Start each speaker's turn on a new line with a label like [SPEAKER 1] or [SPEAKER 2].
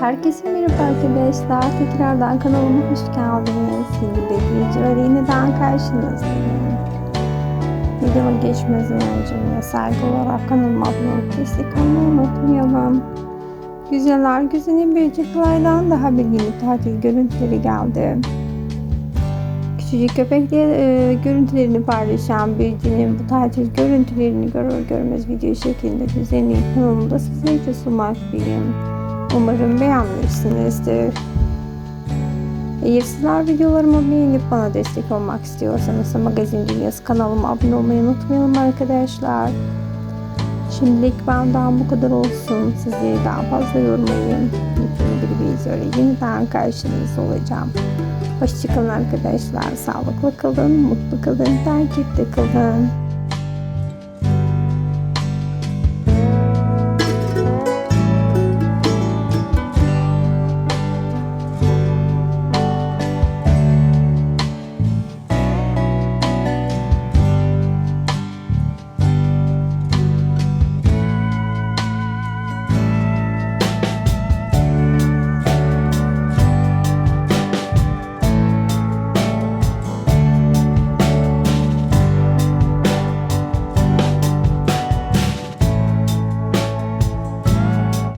[SPEAKER 1] Herkese merhaba arkadaşlar. Tekrardan kanalıma hoş geldiniz. Yeni bir videoyla yeniden karşınızdayım. Videoma geçmeden önce yine saygı olarak kanalıma abone olup destek olmayı unutmayalım. Güzeller güzeli Birciklay'dan daha yeni tatil görüntüleri geldi. Küçücük köpekler e, görüntülerini paylaşan Birci'nin bu tatil görüntülerini görür görmez video şeklinde düzenleyip kanalımda sizler için sunmaktayım. Umarım beğenmişsinizdir. Eğer sizler videolarımı beğenip bana destek olmak istiyorsanız Magazin Dünyası kanalıma abone olmayı unutmayalım arkadaşlar. Şimdilik benden bu kadar olsun. Sizleri daha fazla yormayın. Yepyeni bir videoyla yeniden karşınızda olacağım. Hoşçakalın arkadaşlar. Sağlıklı kalın, mutlu kalın, takipte kalın.